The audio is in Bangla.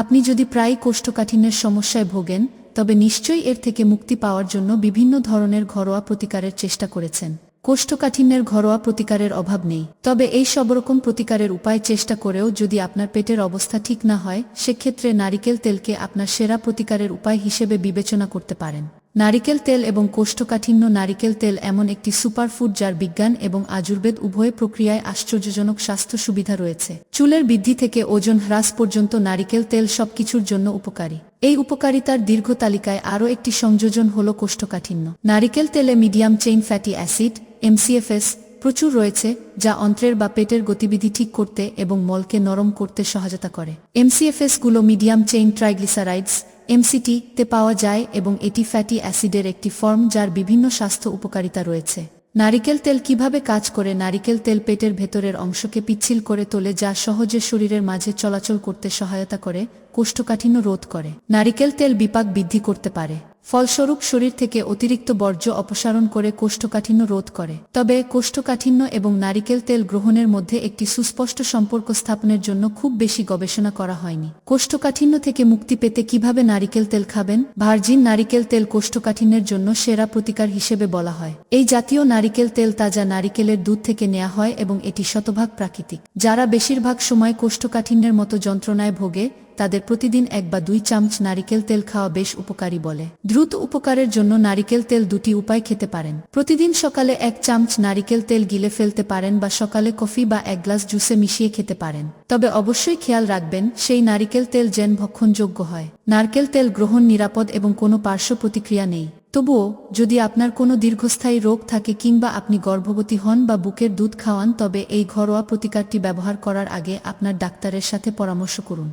আপনি যদি প্রায় কোষ্ঠকাঠিন্যের সমস্যায় ভোগেন, তবে নিশ্চয়ই এর থেকে মুক্তি পাওয়ার জন্য বিভিন্ন ধরনের ঘরোয়া প্রতিকারের চেষ্টা করেছেন। কোষ্ঠকাঠিন্যের ঘরোয়া প্রতিকারের অভাব নেই। তবে এই সব রকম প্রতিকারের উপায় চেষ্টা করেও যদি আপনার পেটের অবস্থা ঠিক না হয়, সেক্ষেত্রে নারিকেল তেলকে আপনার সেরা প্রতিকারের উপায় হিসেবে বিবেচনা করতে পারেন। নারিকেল তেল এবং কোষ্ঠকাঠিন্য নারিকেল তেল এমন একটি সুপারফুড যার বিজ্ঞান এবং আজুর্বেদ উভয় প্রক্রিয়ায় আশ্চর্যজনক স্বাস্থ্য সুবিধা রয়েছে। চুলের বৃদ্ধি থেকে ওজন হ্রাস পর্যন্ত নারিকেল তেল সবকিছুর জন্য উপকারী। এই উপকারিতার দীর্ঘ তালিকায় আরও একটি সংযোজন হল কোষ্ঠকাঠিন্য। নারিকেল তেলে medium chain fatty acid MCFS প্রচুর রয়েছে, যা অন্ত্রের বা পেটের গতিবিধি ঠিক করতে এবং মলকে নরম করতে সহায়তা করে। এমসিএফএসগুলো মিডিয়াম চেইন ট্রাইগ্লিসারাইডস এমসিটি তে পাওয়া যায় এবং এটি ফ্যাটি অ্যাসিডের একটি ফর্ম যার বিভিন্ন স্বাস্থ্য উপকারিতা রয়েছে। নারিকেল তেল কীভাবে কাজ করে? নারিকেল তেল পেটের ভেতরের অংশকে পিচ্ছিল করে তোলে, যা সহজে শরীরের মাঝে চলাচল করতে সহায়তা করে, কোষ্ঠকাঠিন্য রোধ করে। নারিকেল তেল বিপাক বৃদ্ধি করতে পারে। ফলস্বরূপ শরীর থেকে অতিরিক্ত বর্জ্য অপসারণ করে কোষ্ঠকাঠিন্য রোধ করে। তবে কোষ্ঠকাঠিন্য এবং নারিকেল তেল গ্রহণের মধ্যে একটি সুস্পষ্ট সম্পর্ক স্থাপনের জন্য খুব বেশি গবেষণা করা হয়নি। কোষ্ঠকাঠিন্য থেকে মুক্তি পেতে কীভাবে নারিকেল তেল খাবেন? ভার্জিন নারিকেল তেল কোষ্ঠকাঠিন্যের জন্য সেরা প্রতিকার হিসেবে বলা হয়। এই জাতীয় নারিকেল তেল তাজা নারিকেলের দুধ থেকে নেওয়া হয় এবং এটি শতভাগ প্রাকৃতিক। যারা বেশিরভাগ সময় কোষ্ঠকাঠিন্যের মতো যন্ত্রণায় ভোগে তাদের প্রতিদিন এক বা দুই চামচ নারিকেল তেল খাওয়া বেশ উপকারী বলে। দ্রুত উপকারের জন্য নারিকেল তেল দুটি উপায় খেতে পারেন। প্রতিদিন সকালে এক চামচ নারিকেল তেল গিলে ফেলতে পারেন বা সকালে কফি বা এক গ্লাস জুসে মিশিয়ে খেতে পারেন। তবে অবশ্যই খেয়াল রাখবেন, সেই নারিকেল তেল যেন ভক্ষণযোগ্য হয়। নারকেল তেল গ্রহণ নিরাপদ এবং কোনো পার্শ্ব প্রতিক্রিয়া নেই। তবুও, যদি আপনার কোনো দীর্ঘস্থায়ী রোগ থাকে কিংবা আপনি গর্ভবতী হন বা বুকের দুধ খাওয়ান, তবে এই ঘরোয়া প্রতিকারটি ব্যবহার করার আগে আপনার ডাক্তারের সাথে পরামর্শ করুন।